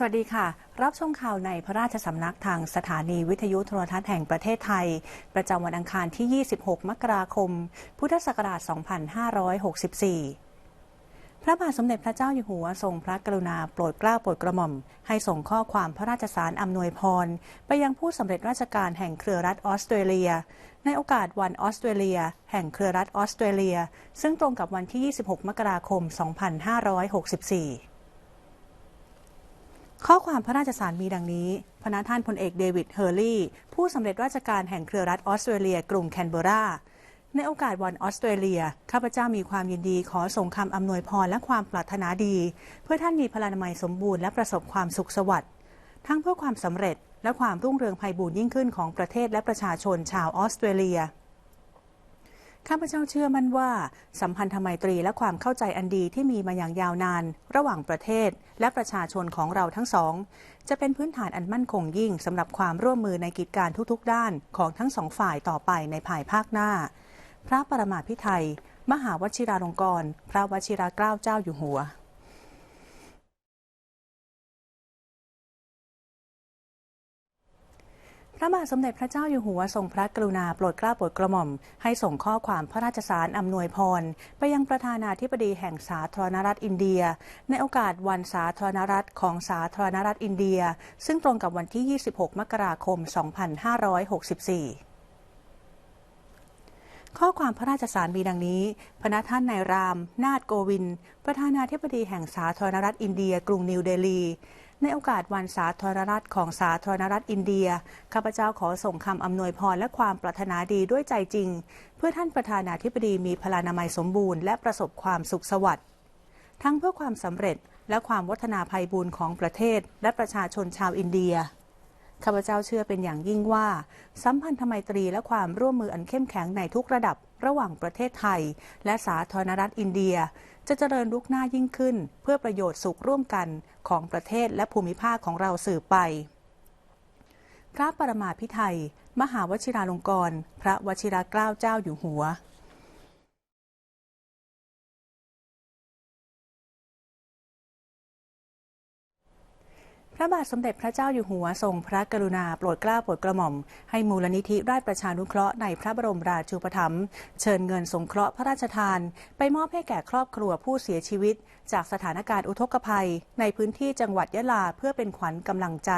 สวัสดีค่ะ รับชมข่าวในพระราชสำนักทางสถานีวิทยุโทรทัศน์แห่งประเทศไทย ประจำวันอังคารที่ 26 มกราคม พุทธศักราช 2564พระบาทสมเด็จพระเจ้าอยู่หัวทรงพระกรุณาโปรดเกล้าโปรดกระหม่อม ให้ส่งข้อความพระราชสารอำนวยพร ไปยังผู้สำเร็จราชการแห่งเครือรัฐออสเตรเลีย ในโอกาสวันออสเตรเลีย แห่งเครือรัฐออสเตรเลีย ซึ่งตรงกับวันที่ 26 มกราคม 2564 ข้อความพระราชสารมีดังนี้พระนาท่านพลเอกเดวิดเฮอร์ลีย์ผู้สำเร็จราชการแห่งเครือรัฐออสเตรเลียกรุงแคนเบรา ในโอกาสวันออสเตรเลีย ข้าพเจ้ามีความยินดีขอส่งคำอำนวยพรและความปรารถนาดี เพื่อท่านมีพลานามัยสมบูรณ์และประสบความสุขสวัสดิ์ทั้งเพื่อความสำเร็จและความรุ่งเรืองไพบูรยิ่งขึ้นของประเทศและประชาชนชาวออสเตรเลีย ข้าพเจ้าเชื่อมั่นว่า สัมพันธไมตรีและความเข้าใจอันดีที่มีมาอย่างยาวนาน ระหว่างประเทศและประชาชนของเราทั้งสอง จะเป็นพื้นฐานอันมั่นคงยิ่งสำหรับความร่วมมือในกิจการทุกๆ ด้านของทั้งสองฝ่ายต่อไปในภายภาคหน้า พระปรมาภิไธยมหาวชิราลงกรณ์พระวชิราเกล้าเจ้าอยู่หัว พระบาทสมเด็จพระเจ้าอยู่หัวทรงพระกรุณาโปรดเกล้าโปรดกระหม่อม ให้ส่งข้อความพระราชสารอำนวยพร ไปยังประธานาธิบดีแห่งสาธารณรัฐอินเดีย ในโอกาสวันสาธารณรัฐของสาธารณรัฐอินเดีย ซึ่งตรงกับวันที่ 26 มกราคม 2564ข้อความพระราชสารมีดังนี้ พระนาท่านนายราม นาฏโกวิน ประธานาธิบดีแห่งสาธารณรัฐอินเดีย กรุงนิวเดลี ในโอกาสวันสาธารณรัฐของสาธารณรัฐอินเดีย ข้าพเจ้าขอส่งคำอำนวยพรและความปรารถนาดีด้วยใจจริง เพื่อท่านประธานาธิบดีมีพลานามัยสมบูรณ์และประสบความสุขสวัสดิ์ทั้งเพื่อความสำเร็จและความวัฒนาภัยบูรณ์ของประเทศ และประชาชนชาวอินเดียข้าพเจ้าเชื่อเป็นอย่างยิ่งว่า สัมพันธไมตรีและความร่วมมืออันเข้มแข็งในทุกระดับระหว่างประเทศไทย และสาธารณรัฐอินเดีย จะเจริญลุกหน้ายิ่งขึ้น เพื่อประโยชน์สุขร่วมกันของประเทศและภูมิภาคของเราสืบไป พระปรมาภิไทยมหาวชิราลงกรณ์พระวชิราเกล้าเจ้าอยู่หัว ระบาทสมเด็จพระเจ้าอยู่หัวทรงพระกรุณาโปรดเกล้าโปรดกระหม่อม ให้มูลนิธิราชประชานุเคราะห์ในพระบรมราชูปถัมภ์เชิญเงินสงเคราะห์พระราชทาน ไปมอบให้แก่ครอบครัวผู้เสียชีวิต จากสถานการณ์อุทกภัย ในพื้นที่จังหวัดยะลาเพื่อเป็นขวัญกำลังใจ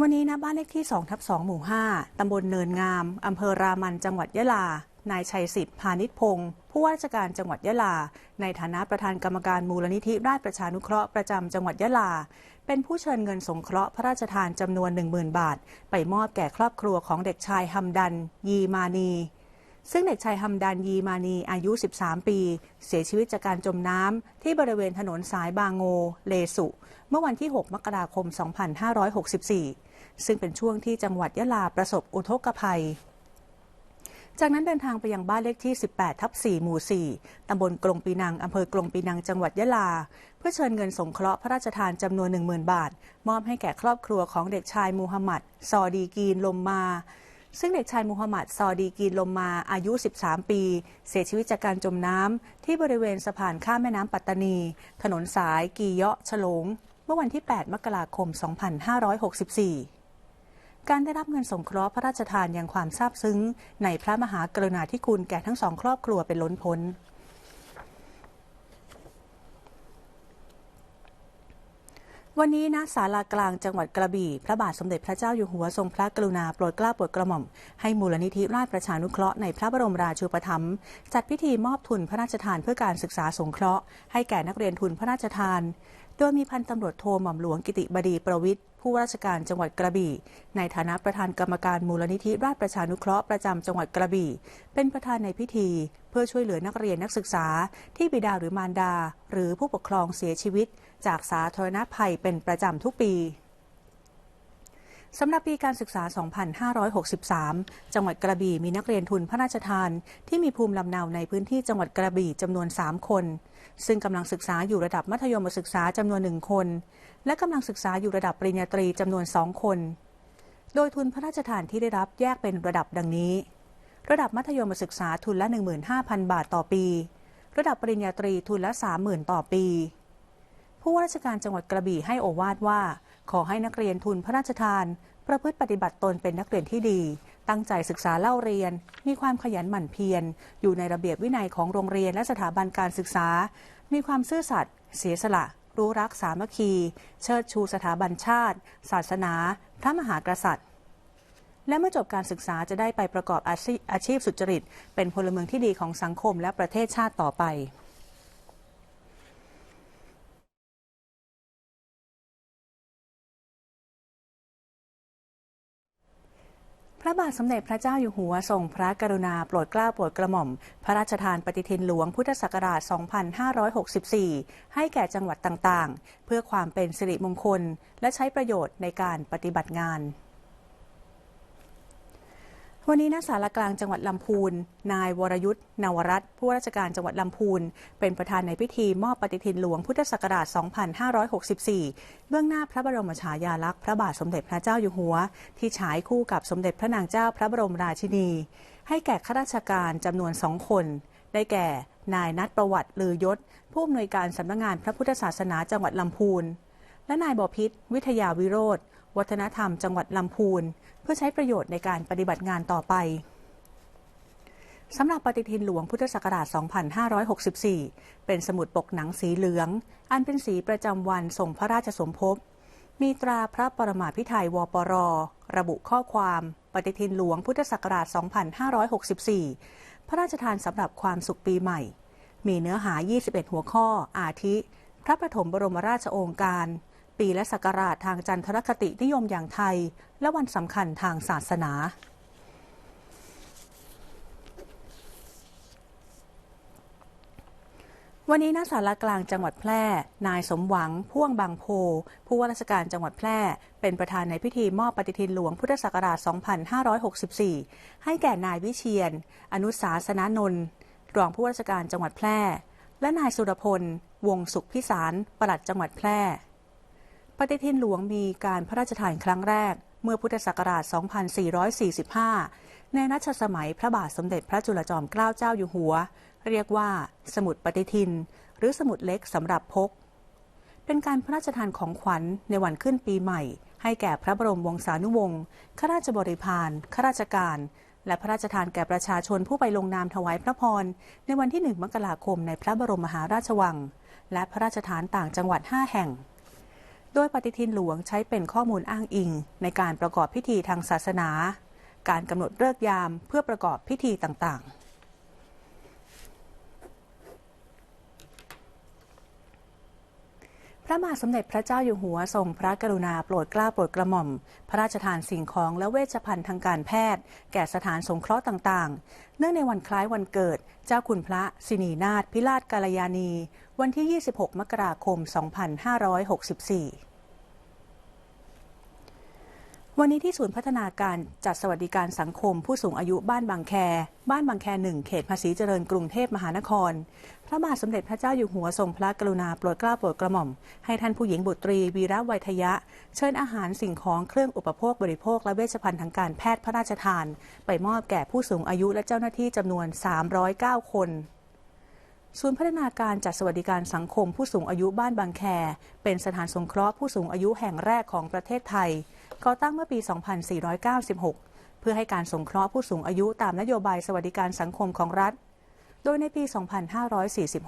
วันนี้ณบ้านเลขที่2ทับ2หมู่ 5 ตำบลเนินงาม อำเภอรามัน จังหวัดยะลา นายชัยสิทธิ์พาณิชพงศ์ผู้ว่าราชการจังหวัดยะลา ในฐานะประธานกรรมการมูลนิธิราชประชานุเคราะห์ประจำจังหวัดยะลา เป็นผู้เชิญเงินสงเคราะห์พระราชทานจำนวน 10,000 บาท ไปมอบแก่ครอบครัวของเด็กชายฮัมดัน ยีมานี ซึ่งเด็กชายฮัมดันยีมานีอายุ 13 ปี เสียชีวิตจากการจมน้ำที่บริเวณถนนสายบางโง เลสุ เมื่อวันที่ 6 มกราคม 2564 ซึ่งเป็นช่วงที่จังหวัดยะลาประสบอุทกภัย จากนั้นเดินทางไปยังบ้านเลขที่ 18 ทับ 4 หมู่ 4 ตำบลกลงปีนัง อำเภอกลงปีนัง จังหวัดยะลา เพื่อเชิญเงินสงเคราะห์พระราชทานจำนวน 10,000 บาท มอบให้แก่ครอบครัวของเด็กชายมูฮัมหมัด ซอดีกีนลมมา ซึ่งเด็กชายมูฮัมหมัด ซอดีกีนลมมา อายุ 13 ปี เสียชีวิตจากการจมน้ำที่บริเวณสะพานข้ามแม่น้ำปัตตานี ถนนสายกีเยาะฉลง เมื่อวันที่ 8 มกราคม 2564 การได้รับเงินสงเคราะห์พระราชทานยังความซาบซึ้ง ในพระมหากรุณาธิคุณแก่ทั้งสองครอบครัวเป็นล้นพ้น วันนี้ณศาลากลางจังหวัดกระบี่ พระบาทสมเด็จพระเจ้าอยู่หัวทรงพระกรุณาโปรดเกล้าโปรดกระหม่อม ให้มูลนิธิราชประชานุเคราะห์ในพระบรมราชูปถัมภ์จัดพิธีมอบทุนพระราชทานเพื่อการศึกษาสงเคราะห์ ให้แก่นักเรียนทุนพระราชทาน โดยมีพันตำรวจโทหม่อมหลวงกิติบดีประวิทย์ผู้ราชการจังหวัดกระบี่ ในฐานะประธานกรรมการมูลนิธิราชประชานุเคราะห์ประจำจังหวัดกระบี่ เป็นประธานในพิธี เพื่อช่วยเหลือนักเรียนนักศึกษา ที่บิดาหรือมารดา หรือผู้ปกครองเสียชีวิต จากสาธารณภัยเป็นประจำทุกปีสำหรับปีการศึกษา 2563 จังหวัดกระบี่มีนักเรียนทุนพระราชทาน ที่มีภูมิลำเนาในพื้นที่จังหวัดกระบี่จำนวน 3 คน ซึ่งกำลังศึกษาอยู่ระดับมัธยมศึกษาจำนวนหนึ่งคน และกำลังศึกษาอยู่ระดับปริญญาตรีจำนวน 2 คน โดยทุนพระราชทานที่ได้รับแยกเป็นระดับดังนี้ ระดับมัธยมศึกษาทุนละ 15,000 บาทต่อปี ระดับปริญญาตรีทุนละ 30,000 ต่อปี ผู้ว่าราชการจังหวัดกระบี่ให้โอวาทว่า ขอให้นักเรียนทุนพระราชทาน ประพฤติปฏิบัติตนเป็นนักเรียนที่ดี ตั้งใจศึกษาเล่าเรียน มีความขยันหมั่นเพียร อยู่ในระเบียบวินัยของโรงเรียนและสถาบันการศึกษา มีความซื่อสัตย์เสียสละ รู้รักสามัคคี เชิดชูสถาบันชาติ ศาสนา พระมหากษัตริย์และเมื่อจบการศึกษาจะได้ไปประกอบอาชีพอาชีพสุจริต เป็นพลเมืองที่ดีของสังคมและประเทศชาติต่อไป ระบาทสมเด็จพระเจ้าอยู่หัวทรงพระกรุณาโปรดเกล้าโปรดกระหม่อม พระราชทานปฏิทินหลวงพุทธศักราช 2564 ให้แก่จังหวัดต่างๆ เพื่อความเป็นสิริมงคล และใช้ประโยชน์ในการปฏิบัติงาน วันนี้ณศาลากลางจังหวัดลำพูน นายวรยุทธ์นวรัตน์ผู้ว่าราชการจังหวัดลำพูน เป็นประธานในพิธีมอบปฏิทินหลวงพุทธศักราช 2564 เบื้องหน้าพระบรมฉายาลักษณ์พระบาทสมเด็จพระเจ้าอยู่หัว ที่ฉายคู่กับสมเด็จพระนางเจ้าพระบรมราชินี ให้แก่ข้าราชการจำนวนสองคน ได้แก่ นายนัทประวัติลือยศ ผู้อำนวยการสำนักงงานพระพุทธศาสนาจังหวัดลำพูน และนายบพิษวิทยาวิโรธ วัฒนธรรมจังหวัดลำพูน เพื่อใช้ประโยชน์ในการปฏิบัติงานต่อไปสำหรับปฏิทินหลวงพุทธศักราช 2564 เป็นสมุดปกหนังสีเหลือง อันเป็นสีประจำวันส่งพระราชสมภพ มีตราพระปรมาภิไธยวปร ระบุข้อความ ปฏิทินหลวงพุทธศักราช 2564 พระราชทานสำหรับความสุขปีใหม่ มีเนื้อหา 21 หัวข้อ อาทิ พระประถมบรมราชโองการ ปีและศักราชทางจันทรคตินิยมอย่างไทย และวันสำคัญทางศาสนาวันนี้ณศาลากลางจังหวัดแพร่ นายสมหวัง พ่วงบางโพ ผู้ว่าราชการจังหวัดแพร่ เป็นประธานในพิธีมอบปฏิทินหลวงพุทธศักราช 2564 ให้แก่นายวิเชียน อนุสาสนานนท์รองผู้ว่าราชการจังหวัดแพร่ และนายสุรพล วงสุขพิสาร ปลัดจังหวัดแพร่ ปฏิทินหลวงมีการพระราชทานครั้งแรก เมื่อพุทธศักราช 2445 ในรัชสมัยพระบาทสมเด็จพระจุลจอมเกล้าเจ้าอยู่หัว เรียกว่า สมุดปฏิทิน หรือสมุดเล็กสำหรับพก เป็นการพระราชทานของขวัญในวันขึ้นปีใหม่ ให้แก่พระบรมวงศานุวงศ์ข้าราชบริพารข้าราชการ และพระราชทานแก่ประชาชนผู้ไปลงนามถวายพระพร ในวันที่ 1 มกราคมในพระบรมมหาราชวัง และพระราชทานต่างจังหวัด 5 แห่ง โดยปฏิทินหลวงใช้เป็นข้อมูลอ้างอิง ในการประกอบพิธีทางศาสนา การกำหนดเลิกยามเพื่อประกอบพิธีต่างๆ ระบาทสมเด็จพระเจ้าอยู่หัวทรงพระกรุณาโปรดเกล้าโปรดกระหม่อม พระราชทานสิ่งของและเวชภัณฑ์ทางการแพทย์ แก่สถานสงเคราะห์ต่างๆ เนื่องในวันคล้ายวันเกิด เจ้าคุณพระสินีนาถพิราชกาลยานี วันที่ 26 มกราคม 2564 วันนี้ที่ศูนย์พัฒนาการจัดสวัสดิการสังคมผู้สูงอายุบ้านบางแค บ้านบางแคหนึ่งเขตภาษีเจริญกรุงเทพมหานคร พระบาทสมเด็จพระเจ้าอยู่หัวทรงพระกรุณาโปรดเกล้าโปรดกระหม่อม ให้ท่านผู้หญิงบุตรีวีระไวยทยะ เชิญอาหารสิ่งของเครื่องอุปโภคบริโภค และเวชภัณฑ์ทางการแพทย์พระราชทาน ไปมอบแก่ผู้สูงอายุและเจ้าหน้าที่จำนวน 309 คนศูนย์พัฒนาการจัดสวัสดิการสังคมผู้สูงอายุบ้านบางแค เป็นสถานสงเคราะห์ผู้สูงอายุแห่งแรกของประเทศไทย ก่อตั้งเมื่อปี 2496 เพื่อให้การสงเคราะห์ผู้สูงอายุตามนโยบายสวัสดิการสังคมของรัฐ โดยในปี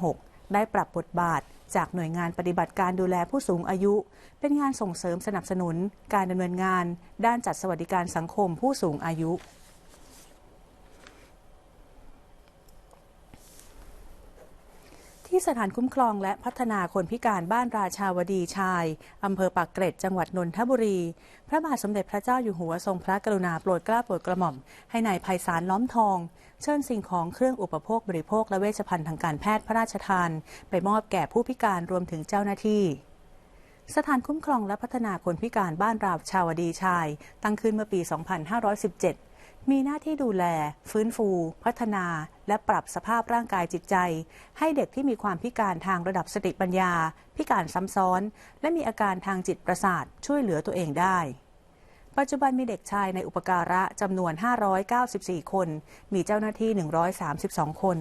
2546 ได้ปรับบทบาท จากหน่วยงานปฏิบัติการดูแลผู้สูงอายุ เป็นงานส่งเสริมสนับสนุน การดำเนินงาน ด้านจัดสวัสดิการสังคมผู้สูงอายุ ที่สถานคุ้มครองและพัฒนาคนพิการบ้านราชาวดีชาย อำเภอปากเกร็ดจังหวัดนนทบุรี พระบาทสมเด็จพระเจ้าอยู่หัวทรงพระกรุณาโปรดเกล้าโปรดกระหม่อม ให้นายภัยสารล้อมทอง เชิญสิ่งของเครื่องอุปโภคบริโภคและเวชภัณฑ์ทางการแพทย์พระราชทาน ไปมอบแก่ผู้พิการรวมถึงเจ้าหน้าที่สถานคุ้มครองและพัฒนาคนพิการบ้านราชาวดีชาย ตั้งขึ้นเมื่อปี 2517 มีหน้าที่ดูแล ฟื้นฟู พัฒนา และปรับสภาพร่างกายจิตใจ ให้เด็กที่มีความพิการทางระดับสติปัญญา พิการซ้ำซ้อน และมีอาการทางจิตประสาทช่วยเหลือตัวเองได้ ปัจจุบันมีเด็กชายในอุปการะจำนวน 594 คน มีเจ้าหน้าที่ 132 คน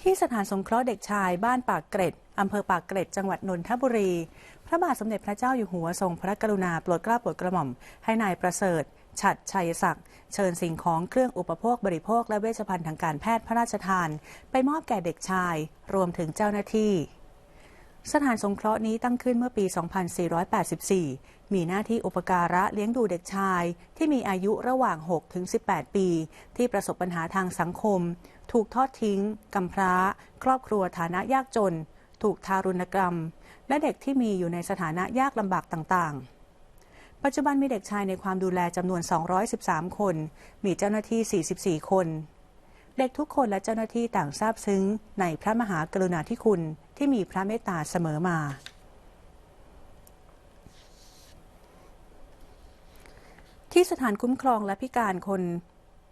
ที่สถานสงเคราะห์เด็กชายบ้านปากเกร็ด อำเภอปากเกร็ด จังหวัดนนทบุรี ระบาทสมเด็จพระเจ้าอยู่หัวทรงพระกรุณาโปรดเกล้าโปรดกระหม่อม ให้นายประเสริฐฉัดชัยศักดิ์เชิญสิ่งของเครื่องอุปโภคบริโภคและเวชภัณฑ์ทางการแพทย์พระราชทาน ไปมอบแก่เด็กชาย รวมถึงเจ้าหน้าที่ สถานสงเคราะห์นี้ตั้งขึ้นเมื่อปี 2484 มีหน้าที่อุปการะเลี้ยงดูเด็กชาย ที่มีอายุระหว่าง 6 ถึง 18 ปี ที่ประสบปัญหาทางสังคม ถูกทอดทิ้งกำพร้า ครอบครัวฐานะยากจน ถูกทารุณกรรม และเด็กที่มีอยู่ในสถานะยากลำบากต่างๆ ปัจจุบันมีเด็กชายในความดูแลจำนวน 213 คน มีเจ้าหน้าที่ 44 คน เด็กทุกคนและเจ้าหน้าที่ต่างซาบซึ้ง ในพระมหากรุณาธิคุณที่มีพระเมตตาเสมอมาที่สถานคุ้มครองและพิการคน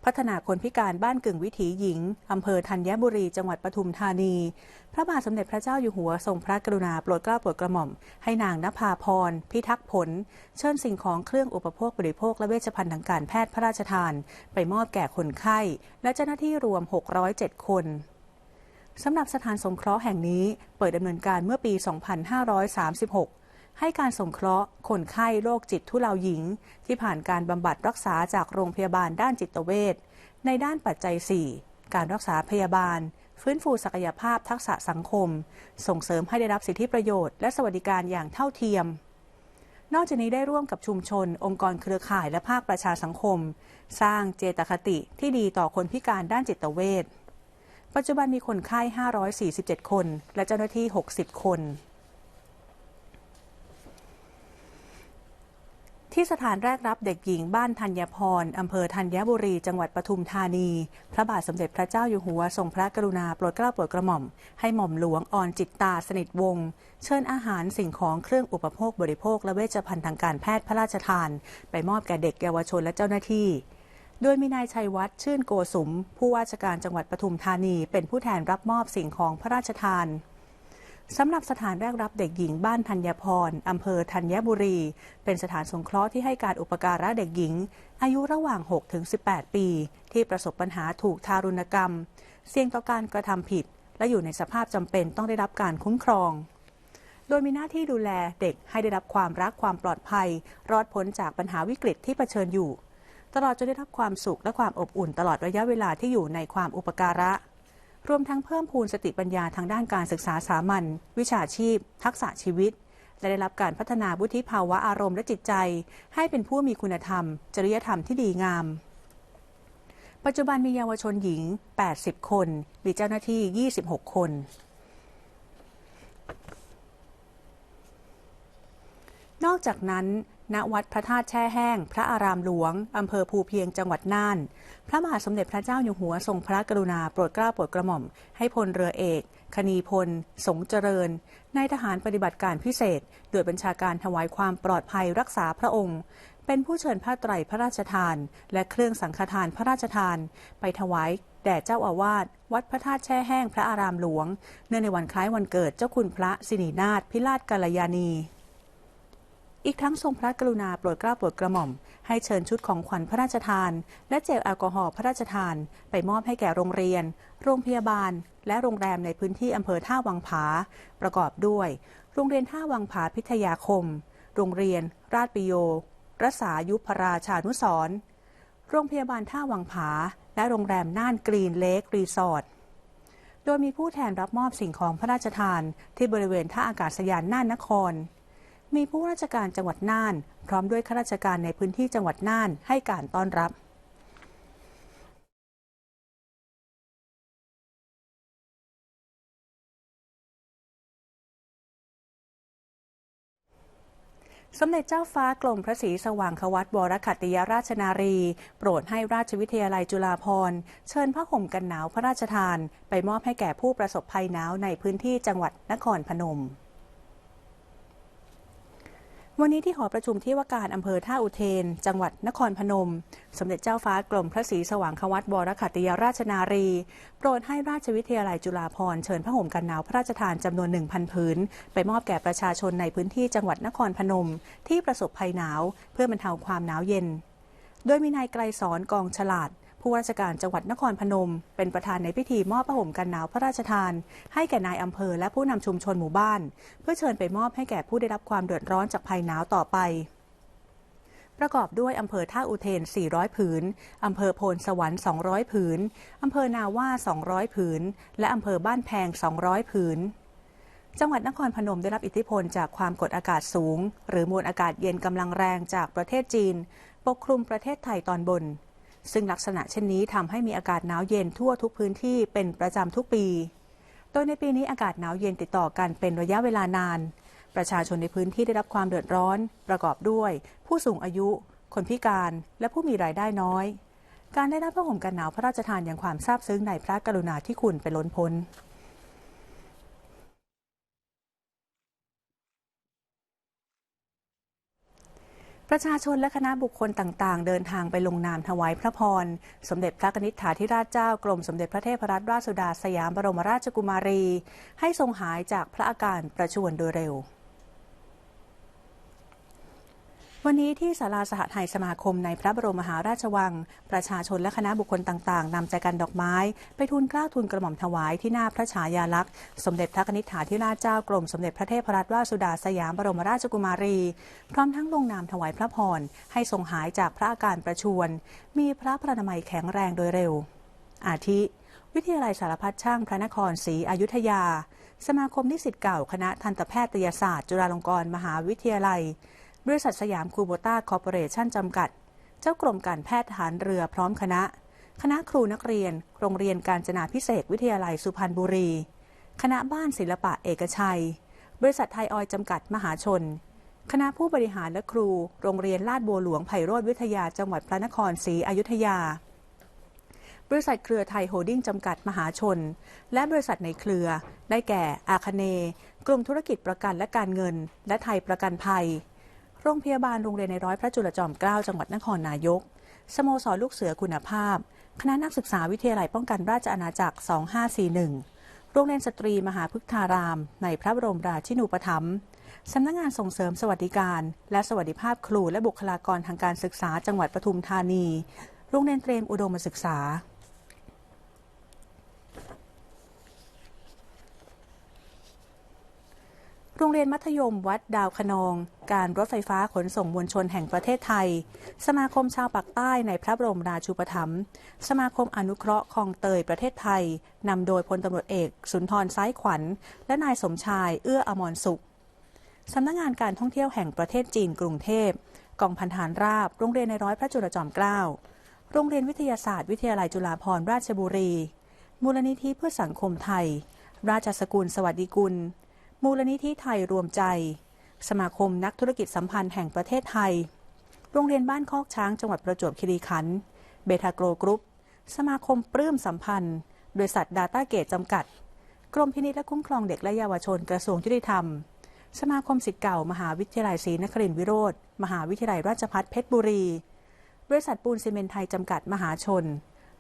พัฒนาคนพิการบ้านกึ่งวิถีหญิง อำเภอธัญบุรี จังหวัดปทุมธานี พระบาทสมเด็จพระเจ้าอยู่หัวทรงพระกรุณาโปรดเกล้าโปรดกระหม่อม ให้นางนภาพร พิทักษ์ผล เชิญสิ่งของเครื่องอุปโภคบริโภคและเวชภัณฑ์ทางการแพทย์พระราชทาน ไปมอบแก่คนไข้ และเจ้าหน้าที่รวม 607 คนสำหรับสถานสงเคราะห์แห่งนี้เปิดดำเนินการเมื่อปี 2536 ให้การสงเคราะห์คนไข้โรคจิตทุเลาหญิง ที่ผ่านการบำบัดรักษาจากโรงพยาบาลด้านจิตเวชในด้านปัจจัย 4 การรักษาพยาบาล ฟื้นฟูศักยภาพทักษะสังคม ส่งเสริมให้ได้รับสิทธิประโยชน์และสวัสดิการอย่างเท่าเทียม นอกจากนี้ได้ร่วมกับชุมชน องค์กรเครือข่ายและภาคประชาสังคม สร้างเจตคติที่ดีต่อคนพิการด้านจิตเวชปัจจุบันมีคนไข้ 547 คน และเจ้าหน้าที่ 60 คน ที่สถานแรกรับเด็กหญิงบ้านธัญพร อำเภอธัญบุรี จังหวัดปทุมธานี พระบาทสมเด็จพระเจ้าอยู่หัวทรงพระกรุณาโปรดเกล้าโปรดกระหม่อม ให้หม่อมหลวงอ่อนจิตตาสนิทวงศ์เชิญอาหารสิ่งของเครื่องอุปโภคบริโภค และเวชภัณฑ์ทางการแพทย์พระราชทาน ไปมอบแก่เด็กเยาวชนและเจ้าหน้าที่ โดยมีนายชัยวัฒน์ชื่นโกสุม ผู้ว่าราชการจังหวัดปทุมธานี เป็นผู้แทนรับมอบสิ่งของพระราชทาน สำหรับสถานแรกรับเด็กหญิงบ้านธัญพร อำเภอธัญบุรี เป็นสถานสงเคราะห์ที่ให้การอุปการะเด็กหญิง อายุระหว่าง6ถึง18 ปี ที่ประสบปัญหาถูกทารุณกรรม เสี่ยงต่อการกระทำผิด และอยู่ในสภาพจำเป็นต้องได้รับการคุ้มครอง โดยมีหน้าที่ดูแลเด็กให้ได้รับความรักความปลอดภัย รอดพ้นจากปัญหาวิกฤตที่เผชิญอยู่ ตลอดจนได้รับความสุขและความอบอุ่นตลอดระยะเวลาที่อยู่ในความอุปการะ รวมทั้งเพิ่มพูนสติปัญญาทางด้านการศึกษาสามัญวิชาชีพ ทักษะชีวิต และได้รับการพัฒนาวุฒิภาวะอารมณ์และจิตใจ ให้เป็นผู้มีคุณธรรม จริยธรรมที่ดีงาม ปัจจุบันมีเยาวชนหญิง 80 คน มีเจ้าหน้าที่ 26 คนนอกจากนั้น ณวัดพระธาตุแช่แห้ง พระอารามหลวง อำเภอภูเพียงจังหวัดน่าน พระมหาสมเด็จพระเจ้าอยู่หัวทรงพระกรุณาโปรดเกล้าโปรดกระหม่อม ให้พลเรือเอก คณีพล สงเจริญ นายทหารปฏิบัติการพิเศษ โดยบัญชาการถวายความปลอดภัยรักษาพระองค์ เป็นผู้เชิญผ้าไตรพระราชทาน และเครื่องสังฆทานพระราชทาน ไปถวายแด่เจ้าอาวาส วัดพระธาตุแช่แห้งพระอารามหลวง เนื่องในวันคล้ายวันเกิดเจ้าคุณพระสินีนาถพิราชกัลยาณี อีกทั้งทรงพระกรุณาโปรดเกล้าโปรดกระหม่อม ให้เชิญชุดของขวัญพระราชทาน และเจลแอลกอฮอล์พระราชทาน ไปมอบให้แก่โรงเรียน โรงพยาบาล และโรงแรมในพื้นที่อำเภอท่าวังผา ประกอบด้วย โรงเรียนท่าวังผาพิทยาคม โรงเรียน ราชปิโยรัษายุพราชานุสร์โรงพยาบาลท่าวังผา และโรงแรมน่านกรีนเลครีสอร์ทโดยมีผู้แทนรับมอบสิ่งของพระราชทานที่บริเวณท่าอากาศยานน่านนคร มีผู้ราชการจังหวัดน่าน พร้อมด้วยข้าราชการในพื้นที่จังหวัดน่านให้การต้อนรับสมเด็จเจ้าฟ้ากรมพระศรีสว่างควัตวรคัตติยราชนารี โปรดให้ราชวิทยาลัยจุฬาภรณ์เชิญผ้าห่มกันหนาวพระราชทาน ไปมอบให้แก่ผู้ประสบภัยหนาวในพื้นที่จังหวัดนครพนม วันนี้ที่หอประชุมที่ว่าการอำเภอท่าอุเทน จังหวัดนครพนม สมเด็จเจ้าฟ้ากรมพระศรีสว่างควัตวรคัตติยราชนารี โปรดให้ราชวิทยาลัยจุฬาภรณ์เชิญผ้าห่มกันหนาวพระราชทานจำนวน 1,000 ผืน ไปมอบแก่ประชาชนในพื้นที่จังหวัดนครพนม ที่ประสบภัยหนาว เพื่อบรรเทาความหนาวเย็น โดยมีนายไกรสอนกองฉลาด ผู้ว่าราชการจังหวัดนครพนม เป็นประธานในพิธีมอบผ้าห่มกันหนาวพระราชทาน ให้แก่นายอำเภอและผู้นำชุมชนหมู่บ้าน เพื่อเชิญไปมอบให้แก่ผู้ได้รับความเดือดร้อนจากภัยหนาวต่อไปประกอบด้วยอำเภอท่าอุเทน 400 ผืน อำเภอโพนสวรรค์ 200 ผืน อำเภอนาว่า 200 ผืน และอำเภอบ้านแพง 200 ผืน จังหวัดนครพนมได้รับอิทธิพลจากความกดอากาศสูง หรือมวลอากาศเย็นกำลังแรงจากประเทศจีน ปกคลุมประเทศไทยตอนบน ซึ่งลักษณะเช่นนี้ทำให้มีอากาศหนาวเย็นทั่วทุกพื้นที่เป็นประจำทุกปี โดยในปีนี้อากาศหนาวเย็นติดต่อกันเป็นระยะเวลานาน ประชาชนในพื้นที่ได้รับความเดือดร้อน ประกอบด้วย ผู้สูงอายุ คนพิการ และผู้มีรายได้น้อย การได้รับผ้าห่มกันหนาวพระราชทานอย่างความซาบซึ้งในพระกรุณาธิคุณเป็นล้นพ้น ประชาชนและคณะบุคคลต่างๆ เดินทางไปลงนามถวายพระพร สมเด็จพระนิษฐาธิราชเจ้ากรมสมเด็จพระเทพรัตนราชสุดาสยามบรมราชกุมารี ให้ทรงหายจากพระอาการประชวรโดยเร็ว วันนี้ที่ศาลาสหไทยสมาคมในพระบรมมหาราชวัง ประชาชนและคณะบุคคลต่างๆนำใจกันดอกไม้ ไปทูลกล้าทูลกระหม่อมถวายที่หน้าพระฉายาลักษณ์ สมเด็จพระนิษฐาธิราชเจ้ากรมสมเด็จพระเทพรัตนราชสุดาสยามบรมราชกุมารี พร้อมทั้งลงนามถวายพระพร ให้ทรงหายจากพระอาการประชวรมีพระพระนามัยแข็งแรงโดยเร็ว อาทิ วิทยาลัยสารพัดช่างพระนครศรีอยุธยา สมาคมนิสิตเก่าคณะทันตแพทยศาสตร์ จุฬาลงกรณ์มหาวิทยาลัย บริษัทสยามคูโบต้าคอร์ปอเรชั่นจำกัด เจ้ากรมการแพทย์ทหารเรือพร้อมคณะ คณะครูนักเรียน โรงเรียนการจนาพิเศษวิทยาลัยสุพรรณบุรี คณะบ้านศิลปะเอกชัย บริษัทไทยออยจำกัดมหาชน คณะผู้บริหารและครู โรงเรียนลาดบัวหลวงไผ่โรธวิทยาจังหวัดพระนครศรีอยุธยา บริษัทเครือไทยโฮลดิ้งจำกัดมหาชน และบริษัทในเครือ ได้แก่ อาคเน กลุ่มธุรกิจประกันและการเงิน และไทยประกันภัย โรงพยาบาลโรงเรียนในร้อยพระจุลจอมเกล้าจังหวัดนครนายก สโมสรลูกเสือคุณภาพ คณะนักศึกษาวิทยาลัยป้องกันราชอาณาจักร 2541 โรงเรียนสตรีมหาพฤกษาราม ในพระบรมราชินูปถัมภ์สำนักงงานส่งเสริมสวัสดิการ และสวัสดิภาพครูและบุคลากรทางการศึกษาจังหวัดปทุมธานี โรงเรียนเตรียมอุดมศึกษา โรงเรียนมัธยมวัดดาวคะนอง การรถไฟฟ้าขนส่งมวลชนแห่งประเทศไทย สมาคมชาวปากใต้ในพระบรมราชูปถัมภ์ สมาคมอนุเคราะห์คลองเตยประเทศไทย นำโดยพลตำรวจเอก สุนทรซ้ายขวัญ และนายสมชาย เอื้ออมรสุข สำนักงงานการท่องเที่ยวแห่งประเทศจีนกรุงเทพ กองพันฐานราบ โรงเรียนในร้อยพระจุลจอมเกล้า โรงเรียนวิทยาศาสตร์ วิทยาลัยจุฬาภรณราชบุรี มูลนิธิเพื่อสังคมไทย ราชสกุลสวัสดิกุล มูลนิธิไทยรวมใจ สมาคมนักธุรกิจสัมพันธ์แห่งประเทศไทย โรงเรียนบ้านคอกช้างจังหวัดประจวบคีรีขันธ์ เบทาโกรกรุ๊ป สมาคมปลื้มสัมพันธ์ บริษัทดาต้าเกตจำกัด กรมพินิจและคุ้มครองเด็กและเยาวชนกระทรวงยุติธรรม สมาคมสิทธิ์เก่ามหาวิทยาลัยศรีนครินทรวิโรธมหาวิทยาลัยราชภัฏเพชรบุรี บริษัทปูนซีเมนไทยจำกัดมหาชน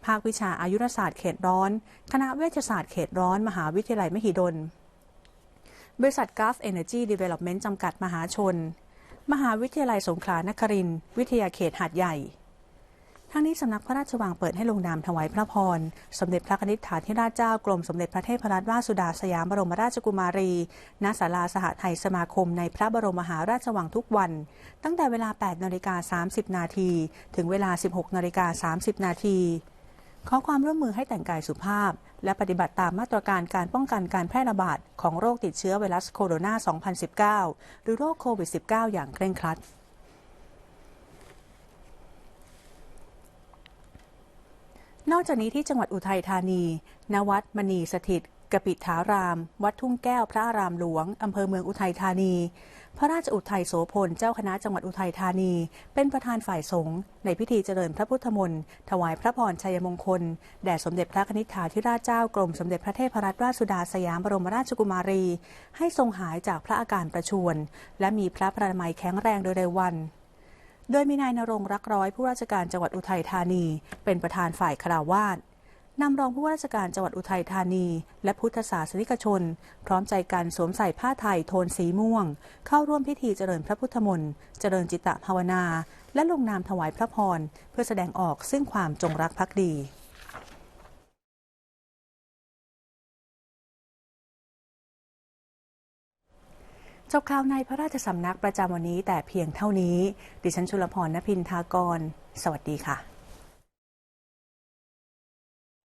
ภาควิชาอายุรศาสตร์เขตร้อน คณะเวชศาสตร์เขตร้อน มหาวิทยาลัยมหิดล บริษัทก u ฟเอเนจีดีเวล็อปเมนต์จำกัดมหาชน มหาวิทยาลัยสงขลานครินวิทยาเขตหาดใหญ่ ทั้งนี้สำนักพระราชวังเปิดให้ลงนามถวายพระพร สมเด็จพระนิษฐาธิราชเจ้ากรมสมเด็จพระเทพรัตนราชสุดาสยามบรมราชกุมารีณศาลาสหไทยสมาคมในพระบรมมหาราชวังทุกวัน ตั้งแต่เวลา 8นาฬิกา30 นาทีถึงเวลา 16นาฬิกา30 นาทีขอความร่วมมือให้แต่งกายสุภาพ และปฏิบัติตามมาตรการการป้องกันการแพร่ระบาดของโรคติดเชื้อไวรัสโคโรนา 2019 หรือโรคโควิด -19 อย่างเคร่งครัดนอกจากนี้ที่จังหวัดอุทัยธานี นวัดมณีสถิต กปิฐาราม วัดทุ่งแก้วพระอารามหลวง อำเภอเมืองอุทัยธานี พระราชอุทัยโสพลเจ้าคณะจังหวัดอุทัยธานี เป็นประธานฝ่ายสงฆ์ในพิธีเจริญพระพุทธมนต์ถวายพระพรชัยมงคล แด่สมเด็จพระนิษฐาธิราชเจ้ากรมสมเด็จพระเทพรัตนราชสุดาสยามบรมราชกุมารี ให้ทรงหายจากพระอาการประชวรและมีพระพระนามัยแข็งแรงโดยเร็ววันโดยมีนายนรงรักร้อยผู้ราชการจังหวัดอุทัยธานี เป็นประธานฝ่ายคราวาส นำรองผู้ว่าราชการจังหวัดอุทัยธานี และพุทธศาสนิกชน พร้อมใจการสวมใส่ผ้าไทยโทนสีม่วง เข้าร่วมพิธีเจริญพระพุทธมนต์เจริญจิตตภาวนา และลงนามถวายพระพร เพื่อแสดงออกซึ่งความจงรักภักดีจบข่าวในพระราชสำนักประจำวันนี้แต่เพียงเท่านี้ ดิฉันชุลพรณพินทากร สวัสดีค่ะ